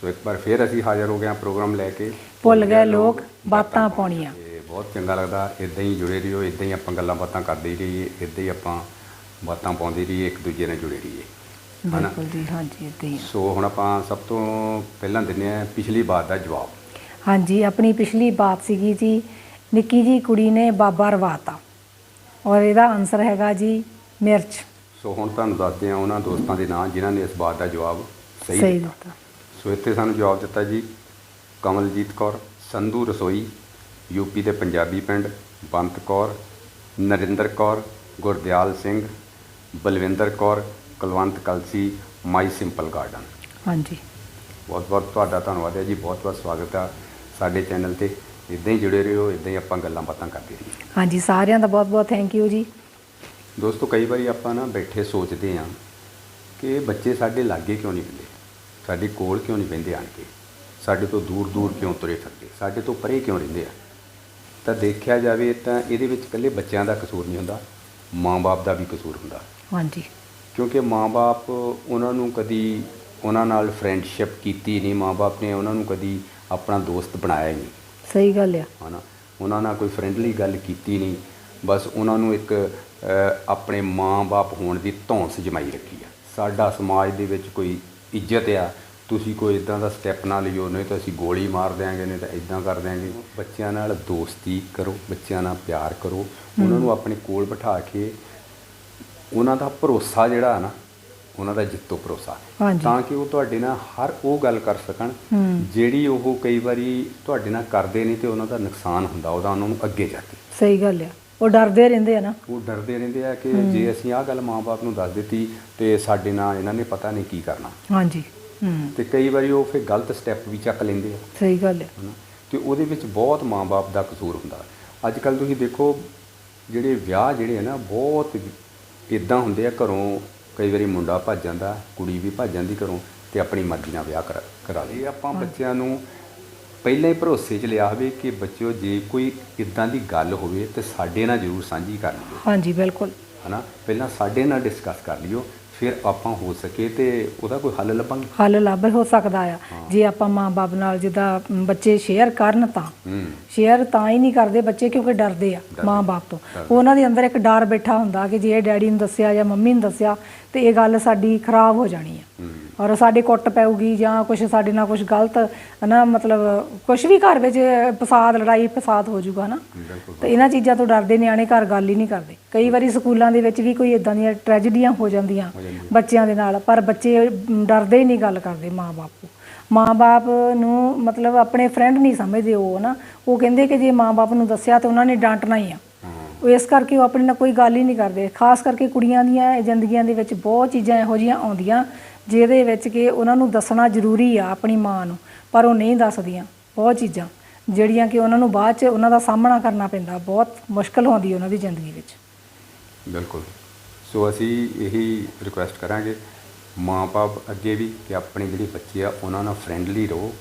ਸੋ ਇੱਕ ਵਾਰ ਫੇਰ ਅਸੀਂ ਹਾਜ਼ਰ ਹੋ ਗਏ ਹਾਂ ਪ੍ਰੋਗਰਾਮ ਲੈ ਕੇ। ਭੁੱਲ ਗਏ ਲੋਕ ਬਾਤਾਂ ਪਾਉਣੀਆਂ। ਤੇ ਬਹੁਤ ਚੰਗਾ ਲੱਗਦਾ ਇਦਾਂ ਹੀ ਜੁੜੇ ਰਹੀਓ ਇਦਾਂ ਹੀ ਆਪਾਂ ਗੱਲਾਂ ਬਾਤਾਂ ਕਰਦੇ ਰਹੀਏ ਇਦਾਂ ਹੀ ਆਪਾਂ ਬਾਤਾਂ ਪਾਉਂਦੇ ਰਹੀਏ ਇੱਕ ਦੂਜੇ ਨਾਲ ਜੁੜੇ ਰਹੀਏ। ਬਿਲਕੁਲ ਜੀ ਹਾਂਜੀ ਏਦਾਂ ਹੀ ਆ। ਸੋ ਹੁਣ ਆਪਾਂ ਸਭ ਤੋਂ ਪਹਿਲਾਂ ਦਿੰਦੇ ਹਾਂ ਪਿਛਲੀ ਬਾਤ ਦਾ ਜਵਾਬ। ਹਾਂਜੀ ਆਪਣੀ ਪਿਛਲੀ ਬਾਤ ਸੀਗੀ ਜੀ ਨਿੱਕੀ ਜੀ ਕੁੜੀ ਨੇ ਬਾਬਾ ਰਵਾਤਾ। ਔਰ ਇਹਦਾ ਆਨਸਰ ਹੈਗਾ ਜੀ ਮਿਰਚ। ਸੋ ਹੁਣ ਤੁਹਾਨੂੰ ਦੱਸਦੇ ਹਾਂ ਉਹਨਾਂ ਦੋਸਤਾਂ ਦੇ ਨਾਂ ਜਿਨ੍ਹਾਂ ਨੇ ਇਸ ਬਾਤ ਦਾ ਜਵਾਬ ਸਹੀ ਸਹੀ ਦਿੱਤਾ। ਦਿੱਤਾ। ਸੋ ਇੱਥੇ ਸਾਨੂੰ ਜਵਾਬ ਦਿੱਤਾ ਜੀ ਕਮਲਜੀਤ ਕੌਰ ਸੰਧੂ ਰਸੋਈ ਯੂਪੀ ਦੇ ਪੰਜਾਬੀ ਪਿੰਡ Bant Kaur Narinder Kaur Gurdial Singh Balwinder Kaur Kulwant Kalsi my simple garden. ਹਾਂਜੀ। ਬਹੁਤ ਬਹੁਤ ਤੁਹਾਡਾ ਧੰਨਵਾਦ ਹੈ ਜੀ ਬਹੁਤ ਬਹੁਤ ਸਵਾਗਤ ਹੈ ਸਾਡੇ ਚੈਨਲ ਤੇ। ਇਦਾਂ ਹੀ ਜੁੜੇ ਰਹੋ ਇਦਾਂ ਹੀ ਆਪਾਂ ਗੱਲਾਂ ਬਾਤਾਂ ਕਰਦੇ ਰਹੀਏ। ਹਾਂਜੀ ਸਾਰਿਆਂ ਦਾ ਬਹੁਤ ਬਹੁਤ ਥੈਂਕ ਯੂ ਜੀ। ਦੋਸਤੋ ਕਈ ਵਾਰੀ ਆਪਾਂ ਨਾ ਬੈਠੇ ਸੋਚਦੇ ਹਾਂ ਕਿ ਬੱਚੇ ਸਾਡੇ ਲਾਗੇ ਕਿਉਂ ਨਹੀਂ ਪੈਂਦੇ? ਸਾਡੇ ਕੋਲ ਕਿਉਂ ਨਹੀਂ ਪੈਂਦੇ ਆਣ ਕੇ? ਸਾਡੇ ਤੋਂ ਦੂਰ ਦੂਰ ਕਿਉਂ ਤੁਰੇ ਫਿਰਦੇ? ਸਾਡੇ ਤੋਂ ਪਰੇ ਕਿਉਂ ਰਹਿੰਦੇ ਆ? ਤਾਂ ਦੇਖਿਆ ਜਾਵੇ ਤਾਂ ਇਹਦੇ ਵਿੱਚ ਇਕੱਲੇ ਬੱਚਿਆਂ ਦਾ ਕਸੂਰ ਨਹੀਂ ਹੁੰਦਾ ਮਾਂ-ਬਾਪ ਦਾ ਵੀ ਕਸੂਰ ਹੁੰਦਾ। ਹਾਂਜੀ। ਕਿਉਂਕਿ ਮਾਂ-ਬਾਪ ਉਹਨਾਂ ਨੂੰ ਕਦੀ ਉਹਨਾਂ ਨਾਲ ਫਰੈਂਡਸ਼ਿਪ ਕੀਤੀ ਨਹੀਂ ਮਾਂ-ਬਾਪ ਨੇ ਉਹਨਾਂ ਨੂੰ ਕਦੀ ਆਪਣਾ ਦੋਸਤ ਬਣਾਇਆ ਨਹੀਂ। ਸਹੀ ਗੱਲ ਆ। ਹਨਾ? ਉਹਨਾਂ ਨਾਲ ਕੋਈ ਫਰੈਂਡਲੀ ਗੱਲ ਕੀਤੀ ਨਹੀਂ। ਬਸ ਉਹਨਾਂ ਨੂੰ ਇੱਕ ਆਪਣੇ ਮਾਂ-ਬਾਪ ਹੋਣ ਦੀ ਧੌਂਸ ਜਮਾਈ ਰੱਖੀ ਆ। ਸਾਡਾ ਸਮਾਜ ਦੇ ਵਿੱਚ ਕੋਈ ਇੱਜ਼ਤ ਆ ਤੁਸੀਂ ਕੋਈ ਇਦਾਂ ਦਾ ਸਟੈਪ ਨਾ ਲਿਓ ਨਹੀਂ ਤਾਂ ਅਸੀਂ ਗੋਲੀ ਮਾਰ ਦਿਆਂਗੇ ਨਹੀਂ ਤਾਂ ਇਦਾਂ ਕਰ ਦਿਆਂਗੇ। ਬੱਚਿਆਂ ਨਾਲ ਦੋਸਤੀ ਕਰੋ ਬੱਚਿਆਂ ਨਾਲ ਪਿਆਰ ਕਰੋ ਉਹਨਾਂ ਨੂੰ ਆਪਣੇ ਕੋਲ ਬਿਠਾ ਕੇ ਉਹਨਾਂ ਦਾ ਭਰੋਸਾ ਜਿਹੜਾ ਨਾ ਉਹਨਾਂ ਦਾ ਜਿੱਤੋ ਭਰੋਸਾ। ਤਾਂ ਕਿ ਉਹ ਤੁਹਾਡੇ ਨਾਲ ਹਰ ਉਹ ਗੱਲ ਕਰ ਸਕਣ ਜਿਹੜੀ ਉਹ ਕਈ ਵਾਰੀ ਤੁਹਾਡੇ ਨਾਲ ਕਰਦੇ ਨਹੀਂ ਤੇ ਉਹਨਾਂ ਦਾ ਨੁਕਸਾਨ ਹੁੰਦਾ ਉਹਦਾ ਉਹਨਾਂ ਨੂੰ ਅੱਗੇ ਜਾ ਕੇ। ਸਹੀ ਗੱਲ ਆ। ਉਹ ਡਰਦੇ ਰਹਿੰਦੇ ਆ ਨਾ। ਉਹ ਡਰਦੇ ਰਹਿੰਦੇ ਆ ਕਿ ਜੇ ਅਸੀਂ ਆਹ ਗੱਲ ਮਾਂ-ਬਾਪ ਨੂੰ ਦੱਸ ਦਿੱਤੀ ਤੇ ਸਾਡੇ ਨਾਲ ਇਹਨਾਂ ਨੇ ਪਤਾ ਨਹੀਂ ਕੀ ਕਰਨਾ। ਹਾਂਜੀ। ਹੂੰ। ਤੇ ਕਈ ਵਾਰੀ ਉਹ ਫਿਰ ਗਲਤ ਸਟੈਪ ਵੀ ਚੱਕ ਲੈਂਦੇ ਆ। ਸਹੀ ਗੱਲ ਹਨਾ। ਤੇ ਉਹਦੇ ਵਿੱਚ ਬਹੁਤ ਮਾਂ-ਬਾਪ ਦਾ ਕਸੂਰ ਹੁੰਦਾ। ਅੱਜ ਕੱਲ ਤੁਸੀਂ ਦੇਖੋ ਜਿਹੜੇ ਵਿਆਹ ਜਿਹੜੇ ਆ ਨਾ ਬਹੁਤ ਇਦਾਂ ਹੁੰਦੇ ਆ ਘਰੋਂ ਕਈ ਵਾਰੀ ਮੁੰਡਾ ਭੱਜ ਜਾਂਦਾ ਕੁੜੀ ਵੀ ਭੱਜ ਜਾਂਦੀ ਘਰੋਂ ਤੇ ਆਪਣੀ ਮਰਜ਼ੀ ਨਾਲ ਵਿਆਹ ਕਰਾ ਕਰਾ ਲਈ। ਆਪਾਂ ਬੱਚਿਆਂ ਨੂੰ ਪਹਿਲਾਂ ਹੀ ਭਰੋਸੇ 'ਚ ਲਿਆ ਹੋਵੇ ਕਿ ਬੱਚਿਓ ਜੇ ਕੋਈ ਇਦਾਂ ਦੀ ਗੱਲ ਹੋਵੇ ਤੇ ਸਾਡੇ ਨਾਲ ਜ਼ਰੂਰ ਸਾਂਝੀ ਕਰ ਲਿਓ। ਹਾਂਜੀ ਬਿਲਕੁਲ। ਹਨਾ? ਪਹਿਲਾਂ ਸਾਡੇ ਨਾਲ ਡਿਸਕਸ ਕਰ ਲਿਓ ਫਿਰ ਆਪਾਂ ਹੋ ਸਕੇ ਤੇ ਉਹਦਾ ਕੋਈ ਹੱਲ ਲੱਭਾਂਗੇ। ਹੱਲ ਲੱਭ ਹੋ ਸਕਦਾ ਆ। ਜੇ ਆਪਾਂ ਮਾਂ-ਬਾਪ ਨਾਲ ਜਿੱਦਾਂ ਬੱਚੇ ਸ਼ੇਅਰ ਕਰਨ ਤਾਂ। ਸ਼ੇਅਰ ਤਾਂ ਹੀ ਨਹੀਂ ਕਰਦੇ ਬੱਚੇ ਕਿਉਂਕਿ ਡਰਦੇ ਆ ਮਾਂ-ਬਾਪ ਤੋਂ। ਉਹਨਾਂ ਦੇ ਅੰਦਰ ਇੱਕ ਡਰ ਬੈਠਾ ਹੁੰਦਾ ਕਿ ਜੇ ਡੈਡੀ ਨੂੰ ਦੱਸਿਆ ਜਾਂ ਮੰਮੀ ਨੂੰ ਦੱਸਿਆ ਤੇ ਇਹ ਗੱਲ ਸਾਡੀ ਖਰਾਬ ਹੋ ਜਾਣੀ ਆ। ਹੂੰ। ਔਰ ਸਾਡੇ ਕੁੱਟ ਪੈਊਗੀ ਜਾਂ ਕੁਝ ਸਾਡੇ ਨਾਲ ਕੁਝ ਗਲਤ ਹਨਾ ਮਤਲਬ ਕੁਝ ਵੀ ਘਰ ਵਿੱਚ ਫਸਾਦ ਲੜਾਈ ਫਸਾਦ ਹੋ ਜਾਊਗਾ ਹਨਾ। ਬਿਲਕੁਲ ਤੇ ਇਹਨਾਂ ਚੀਜ਼ਾਂ ਤੋਂ ਡਰਦੇ ਨਿਆਣੇ ਘਰ ਗੱਲ ਹੀ ਨਹੀਂ ਕਰਦੇ। ਕਈ ਵਾਰੀ ਸਕੂਲਾਂ ਦੇ ਵਿੱਚ ਵੀ ਕੋਈ ਇਦਾਂ ਦੀਆਂ ਟ੍ਰੈਜਡੀਆਂ ਹੋ ਜਾਂਦੀਆਂ। ਬੱਚਿਆਂ ਦੇ ਨਾਲ ਪਰ ਬੱਚੇ ਡਰਦੇ ਹੀ ਨਹੀਂ ਗੱਲ ਕਰਦੇ ਮਾਂ-ਬਾਪ ਤੋਂ ਮਾਂ-ਬਾਪ ਨੂੰ ਮਤਲਬ ਆਪਣੇ ਫਰੈਂਡ ਨਹੀਂ ਸਮਝਦੇ ਉਹ ਨਾ ਉਹ ਕਹਿੰਦੇ ਕਿ ਜੇ ਮਾਂ-ਬਾਪ ਨੂੰ ਦੱਸਿਆ ਤੇ ਉਹਨਾਂ ਨੇ ਡਾਂਟਣਾ ਹੀ ਆ। ਉਹ ਇਸ ਕਰਕੇ ਉਹ ਆਪਣੇ ਨਾਲ ਕੋਈ ਗੱਲ ਹੀ ਨਹੀਂ ਕਰਦੇ। ਖਾਸ ਕਰਕੇ ਕੁੜੀਆਂ ਦੀਆਂ ਜ਼ਿੰਦਗੀਆਂ ਦੇ ਵਿੱਚ ਬਹੁਤ ਚੀਜ਼ਾਂ ਇਹੋ ਜਿਹੀਆਂ ਆਉਂਦੀਆਂ, ਜਿਹਦੇ ਵਿੱਚ ਕਿ ਉਹਨਾਂ ਨੂੰ ਦੱਸਣਾ ਜ਼ਰੂਰੀ ਆ ਆਪਣੀ ਮਾਂ ਨੂੰ, ਪਰ ਉਹ ਨਹੀਂ ਦੱਸਦੀਆਂ। ਬਹੁਤ ਚੀਜ਼ਾਂ, ਜਿਹੜੀਆਂ ਕਿ ਉਹਨਾਂ ਨੂੰ ਬਾਅਦ 'ਚ ਉਹਨਾਂ ਦਾ ਸਾਹਮਣਾ ਕਰਨਾ ਪੈਂਦਾ। ਬਹੁਤ ਮੁਸ਼ਕਲ ਹੁੰਦੀ ਉਹਨਾਂ ਦੀ ਜ਼ਿੰਦਗੀ ਵਿੱਚ। ਬਿਲਕੁਲ। ਸੋ ਅਸੀਂ ਇਹੀ ਰਿਕੁਐਸਟ ਕਰਾਂਗੇ ਮਾਂ-ਬਾਪ ਅੱਗੇ ਵੀ ਕਿ ਆਪਣੇ ਜਿਹੜੇ ਬੱਚੇ ਆ, ਉਹਨਾਂ ਨਾਲ ਫਰੈਂਡਲੀ ਰਹੋ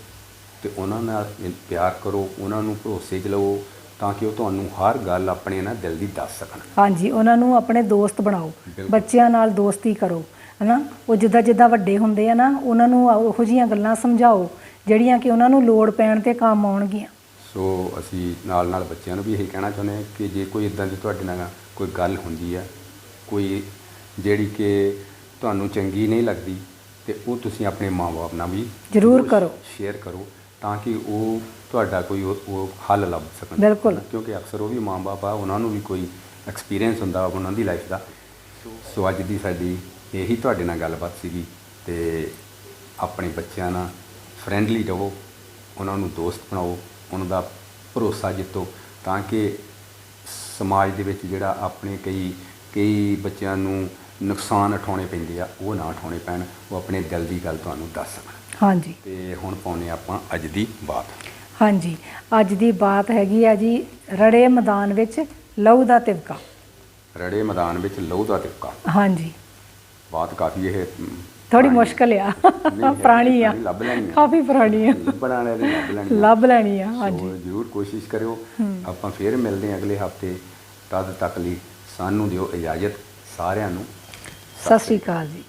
ਤੇ ਉਹਨਾਂ ਨਾਲ ਪਿਆਰ ਕਰੋ, ਉਹਨਾਂ ਨੂੰ ਭਰੋਸੇ 'ਚ ਲਵੋ। ਤਾਂ ਕਿ ਉਹ ਤੁਹਾਨੂੰ ਹਰ ਗੱਲ ਆਪਣੇ ਨਾ ਦਿਲ ਦੀ ਦੱਸ ਸਕਣ। ਹਾਂਜੀ ਉਹਨਾਂ ਨੂੰ ਆਪਣੇ ਦੋਸਤ ਬਣਾਓ। ਬੱਚਿਆਂ ਨਾਲ ਦੋਸਤੀ ਕਰੋ ਹਨਾ? ਉਹ ਜਿੱਦਾਂ ਜਿੱਦਾਂ ਵੱਡੇ ਹੁੰਦੇ ਆ ਨਾ ਉਹਨਾਂ ਨੂੰ ਉਹੋ ਜਿਹੀਆਂ ਗੱਲਾਂ ਸਮਝਾਓ ਜਿਹੜੀਆਂ ਕਿ ਉਹਨਾਂ ਨੂੰ ਲੋੜ ਪੈਣ ਤੇ ਕੰਮ ਆਉਣਗੀਆਂ। ਸੋ ਅਸੀਂ ਨਾਲ ਨਾਲ ਬੱਚਿਆਂ ਨੂੰ ਵੀ ਇਹੀ ਕਹਿਣਾ ਚਾਹੁੰਦੇ ਹਾਂ ਕਿ ਜੇ ਕੋਈ ਇਦਾਂ ਦੀ ਤੁਹਾਡੇ ਨਾਲ ਕੋਈ ਗੱਲ ਹੁੰਦੀ ਹੈ ਕੋਈ ਜਿਹੜੀ ਕਿ ਤੁਹਾਨੂੰ ਚੰਗੀ ਨਹੀਂ ਲੱਗਦੀ ਤੇ ਉਹ ਤੁਸੀਂ ਆਪਣੇ ਮਾਪੇ ਨਾਲ ਵੀ ਜ਼ਰੂਰ ਕਰੋ। ਸ਼ੇਅਰ ਕਰੋ। ਤਾਂ ਕਿ ਉਹ ਤੁਹਾਡਾ ਕੋਈ ਉਹ ਉਹ ਹੱਲ ਲੱਭ ਸਕਣ। ਬਿਲਕੁਲ। ਕਿਉਂਕਿ ਅਕਸਰ ਉਹ ਵੀ ਮਾਪੇ ਆ ਉਹਨਾਂ ਨੂੰ ਵੀ ਕੋਈ ਐਕਸਪੀਰੀਅੰਸ ਹੁੰਦਾ ਉਹਨਾਂ ਦੀ ਲਾਈਫ ਦਾ। ਸੋ ਅੱਜ ਦੀ ਸਾਡੀ ਇਹੀ ਤੁਹਾਡੇ ਨਾਲ ਗੱਲਬਾਤ ਸੀਗੀ ਤੇ ਆਪਣੇ ਬੱਚਿਆਂ ਨਾਲ ਫਰੈਂਡਲੀ ਰਹੋ ਉਹਨਾਂ ਨੂੰ ਦੋਸਤ ਬਣਾਓ ਉਹਨਾਂ ਦਾ ਭਰੋਸਾ ਜਿੱਤੋ ਤਾਂ ਕਿ ਸਮਾਜ ਦੇ ਵਿੱਚ ਜਿਹੜਾ ਆਪਣੇ ਕਈ ਕਈ ਬੱਚਿਆਂ ਨੂੰ ਨੁਕਸਾਨ ਉਠਾਉਣੇ ਪੈਂਦੇ ਆ ਉਹ ਨਾ ਉਠਾਉਣੇ ਪੈਣ ਉਹ ਆਪਣੇ ਦਿਲ ਦੀ ਗੱਲ ਤੁਹਾਨੂੰ ਦੱਸ ਸਕਣ। ਹਾਂਜੀ। ਤੇ ਹੁਣ ਪਾਉਨੇ ਆਪਾਂ ਅੱਜ ਦੀ ਬਾਤ। ਹਾਂਜੀ ਅੱਜ ਦੀ ਬਾਤ ਹੈਗੀ ਆ ਜੀ ਰੜੇ ਮੈਦਾਨ ਵਿੱਚ ਲਹੂ ਦਾ ਤਿਵਕਾ। ਰੜੇ ਮੈਦਾਨ ਵਿੱਚ ਲਹੂ ਦਾ ਟਿੱਕਾ ਹਾਂਜੀ। ਬਾਤ ਕਾਫੀ ਇਹ ਥੋੜੀ ਮੁਸ਼ਕਲ ਆ। ਪੁਰਾਣੀ ਆ। ਲੱਭ ਲੈਣੀ ਆ। ਕਾਫੀ ਪੁਰਾਣੀ ਆ। ਵਾਲੇ ਨੇ ਲੱਭ ਲੈਣੀ ਆ। ਲੱਭ ਲੈਣੀ ਆ ਹਾਂਜੀ। ਜ਼ਰੂਰ ਕੋਸ਼ਿਸ਼ ਕਰਿਓ। ਆਪਾਂ ਫੇਰ ਮਿਲਦੇ ਹਾਂ ਅਗਲੇ ਹਫ਼ਤੇ। ਤਦ ਤੱਕ ਲਈ ਸਾਨੂੰ ਦਿਓ ਇਜਾਜ਼ਤ। ਸਾਰਿਆਂ ਨੂੰ ਸਤਿ ਸ਼੍ਰੀ ਅਕਾਲ ਜੀ।